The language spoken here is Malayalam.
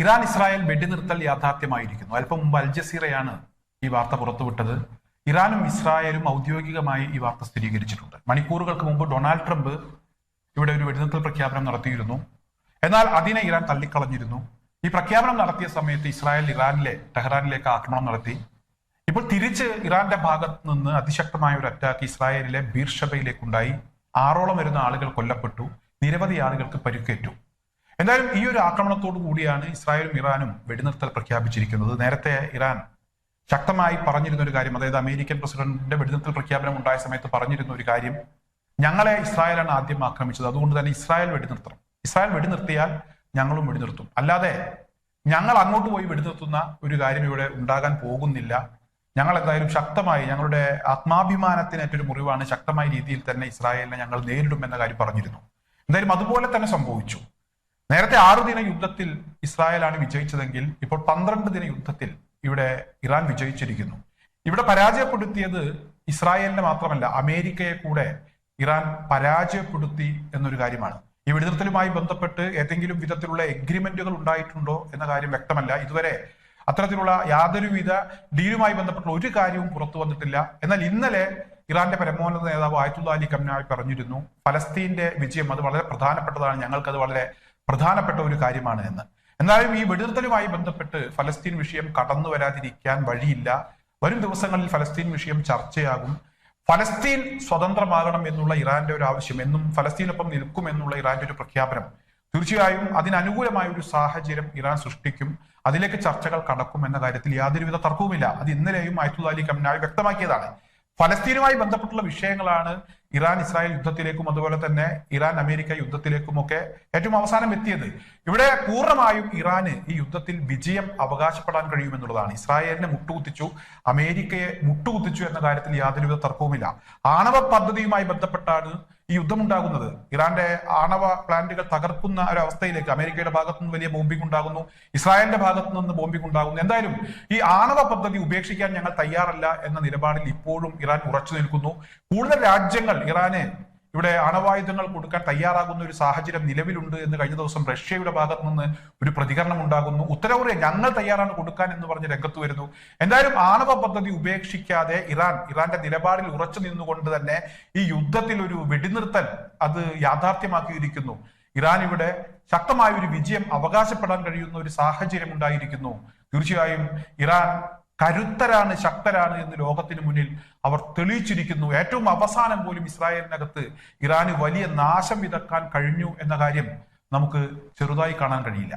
ഇറാൻ ഇസ്രായേൽ വെടിനിർത്തൽ യാഥാർത്ഥ്യമായിരിക്കുന്നു. അല്പം മുമ്പ് അൽ ജസീറയാണ് ഈ വാർത്ത പുറത്തുവിട്ടത്. ഇറാനും ഇസ്രായേലും ഔദ്യോഗികമായി ഈ വാർത്ത സ്ഥിരീകരിച്ചിട്ടുണ്ട്. മണിക്കൂറുകൾക്ക് മുമ്പ് ഡൊണാൾഡ് ട്രംപ് ഇവിടെ ഒരു വെടിനിർത്തൽ പ്രഖ്യാപനം നടത്തിയിരുന്നു. എന്നാൽ അതിനെ ഇറാൻ തള്ളിക്കളഞ്ഞിരുന്നു. ഈ പ്രഖ്യാപനം നടത്തിയ സമയത്ത് ഇസ്രായേൽ ഇറാനിലെ ടെഹ്റാനിലേക്ക് ആക്രമണം നടത്തി. ഇപ്പോൾ തിരിച്ച് ഇറാന്റെ ഭാഗത്ത് നിന്ന് അതിശക്തമായ ഒരു അറ്റാക്ക് ഇസ്രായേലിലെ ബീർഷബയിലേക്കുണ്ടായി. ആറോളം വരുന്ന ആളുകൾ കൊല്ലപ്പെട്ടു. നിരവധി ആളുകൾക്ക് പരിക്കേറ്റു. എന്തായാലും ഈ ഒരു ആക്രമണത്തോടു കൂടിയാണ് ഇസ്രായേലും ഇറാനും വെടിനിർത്തൽ പ്രഖ്യാപിച്ചിരിക്കുന്നത്. നേരത്തെ ഇറാൻ ശക്തമായി പറഞ്ഞിരുന്ന ഒരു കാര്യം അതായത് അമേരിക്കൻ പ്രസിഡന്റിന്റെ വെടിനിർത്തൽ പ്രഖ്യാപനം ഉണ്ടായ സമയത്ത് പറഞ്ഞിരുന്ന ഒരു കാര്യം ഞങ്ങളെ ഇസ്രായേലാണ് ആദ്യം ആക്രമിച്ചത്. അതുകൊണ്ട് തന്നെ ഇസ്രായേൽ വെടിനിർത്തണം. ഇസ്രായേൽ വെടിനിർത്തിയാൽ ഞങ്ങളും വെടിനിർത്തും. അല്ലാതെ ഞങ്ങൾ അങ്ങോട്ട് പോയി വെടിനിർത്തുന്ന ഒരു കാര്യം ഇവിടെ ഉണ്ടാകാൻ പോകുന്നില്ല. ഞങ്ങൾ എന്തായാലും ശക്തമായി ഞങ്ങളുടെ ആത്മാഭിമാനത്തിന് ആത്മാഭിമാനത്തിനേറ്റൊരു മുറിവാണ് ശക്തമായ രീതിയിൽ തന്നെ ഇസ്രായേലിനെ ഞങ്ങൾ നേരിടും എന്ന കാര്യം പറഞ്ഞിരുന്നു. എന്തായാലും അതുപോലെ തന്നെ സംഭവിച്ചു. നേരത്തെ ആറു ദിന യുദ്ധത്തിൽ ഇസ്രായേലാണ് വിജയിച്ചതെങ്കിൽ ഇപ്പോൾ പന്ത്രണ്ട് ദിന യുദ്ധത്തിൽ ഇവിടെ ഇറാൻ വിജയിച്ചിരിക്കുന്നു. ഇവിടെ പരാജയപ്പെടുത്തിയത് ഇസ്രായേലിനെ മാത്രമല്ല അമേരിക്കയെ കൂടെ ഇറാൻ പരാജയപ്പെടുത്തി എന്നൊരു കാര്യമാണ്. ഈ വെടിനിർത്തലുമായി ബന്ധപ്പെട്ട് ഏതെങ്കിലും വിധത്തിലുള്ള എഗ്രിമെന്റുകൾ ഉണ്ടായിട്ടുണ്ടോ എന്ന കാര്യം വ്യക്തമല്ല. ഇതുവരെ അത്തരത്തിലുള്ള യാതൊരുവിധ ഡീലുമായി ബന്ധപ്പെട്ട ഒരു കാര്യവും പുറത്തു വന്നിട്ടില്ല. എന്നാൽ ഇന്നലെ ഇറാന്റെ പരമോന്നത നേതാവ് ആയത്തുള്ള അലി കംനായി പറഞ്ഞിരുന്നു ഫലസ്തീന്റെ വിജയം അത് വളരെ പ്രധാനപ്പെട്ടതാണ്. ഞങ്ങൾക്കത് വളരെ പ്രധാനപ്പെട്ട ഒരു കാര്യമാണ് എന്ന്. എന്നാലും ഈ വെടിനിർത്തലുമായി ബന്ധപ്പെട്ട് ഫലസ്തീൻ വിഷയം കടന്നു വരാതിരിക്കാൻ വഴിയില്ല. വരും ദിവസങ്ങളിൽ ഫലസ്തീൻ വിഷയം ചർച്ചയാകും. ഫലസ്തീൻ സ്വതന്ത്രമാകണം എന്നുള്ള ഇറാന്റെ ഒരു ആവശ്യം എന്നും ഫലസ്തീനൊപ്പം നിൽക്കും എന്നുള്ള ഇറാന്റെ ഒരു പ്രഖ്യാപനം. തീർച്ചയായും അതിനനുകൂലമായ ഒരു സാഹചര്യം ഇറാൻ സൃഷ്ടിക്കും. അതിലേക്ക് ചർച്ചകൾ കടക്കും എന്ന കാര്യത്തിൽ യാതൊരുവിധ തർക്കവുമില്ല. അത് ഇന്നലെയും ആയത്തുള്ള അലി കംനായി വ്യക്തമാക്കിയതാണ്. ഫലസ്തീനുമായി ബന്ധപ്പെട്ടുള്ള വിഷയങ്ങളാണ് ഇറാൻ ഇസ്രായേൽ യുദ്ധത്തിലേക്കും അതുപോലെ തന്നെ ഇറാൻ അമേരിക്ക യുദ്ധത്തിലേക്കും ഒക്കെ ഏറ്റവും അവസാനം എത്തിയത്. ഇവിടെ പൂർണമായും ഇറാന് ഈ യുദ്ധത്തിൽ വിജയം അവകാശപ്പെടാൻ കഴിയുമെന്നുള്ളതാണ്. ഇസ്രായേലിനെ മുട്ടുകുത്തിച്ചു അമേരിക്കയെ മുട്ടുകുത്തിച്ചു എന്ന കാര്യത്തിൽ യാതൊരുവിധ തർക്കവുമില്ല. ആണവ പദ്ധതിയുമായി ബന്ധപ്പെട്ടാണ് ഈ യുദ്ധമുണ്ടാകുന്നത്. ഇറാന്റെ ആണവ പ്ലാന്റുകൾ തകർക്കുന്ന ഒരു അവസ്ഥയിലേക്ക് അമേരിക്കയുടെ ഭാഗത്തു നിന്ന് വലിയ ബോംബിംഗ് ഉണ്ടാകുന്നു ഇസ്രായേലിന്റെ ഭാഗത്തു നിന്ന് ബോംബിംഗ് ഉണ്ടാകുന്നു എന്തായാലും ഈ ആണവ പദ്ധതി ഉപേക്ഷിക്കാൻ ഞങ്ങൾ തയ്യാറല്ല എന്ന നിലപാടിൽ ഇപ്പോഴും ഇറാൻ ഉറച്ചു നിൽക്കുന്നു. കൂടുതൽ രാജ്യങ്ങൾ ഇറാന് ഇവിടെ ആണവായുധങ്ങൾ കൊടുക്കാൻ തയ്യാറാകുന്ന ഒരു സാഹചര്യം നിലവിലുണ്ട് എന്ന് കഴിഞ്ഞ ദിവസം റഷ്യയുടെ ഭാഗത്ത് നിന്ന് ഒരു പ്രതികരണം ഉണ്ടാകുന്നു. ഉത്തരകൊറിയ ഞങ്ങൾ തയ്യാറാണ് കൊടുക്കാൻ എന്ന് പറഞ്ഞ് രംഗത്ത് വരുന്നു. എന്തായാലും ആണവ പദ്ധതി ഉപേക്ഷിക്കാതെ ഇറാൻ ഇറാന്റെ നിലപാടിൽ ഉറച്ചു നിന്നുകൊണ്ട് തന്നെ ഈ യുദ്ധത്തിൽ ഒരു വെടിനിർത്തൽ അത് യാഥാർത്ഥ്യമാക്കിയിരിക്കുന്നു. ഇറാൻ ഇവിടെ ശക്തമായ ഒരു വിജയം അവകാശപ്പെടാൻ കഴിയുന്ന ഒരു സാഹചര്യം ഉണ്ടായിരിക്കുന്നു. തീർച്ചയായും ഇറാൻ കരുത്തരാണ് ശക്തരാണ് എന്ന് ലോകത്തിന് മുന്നിൽ അവർ തെളിയിച്ചിരിക്കുന്നു. ഏറ്റവും അവസാനം പോലും ഇസ്രായേലിനകത്ത് ഇറാന് വലിയ നാശം വിതക്കാൻ കഴിഞ്ഞു എന്ന കാര്യം നമുക്ക് ചെറുതായി കാണാൻ കഴിയില്ല.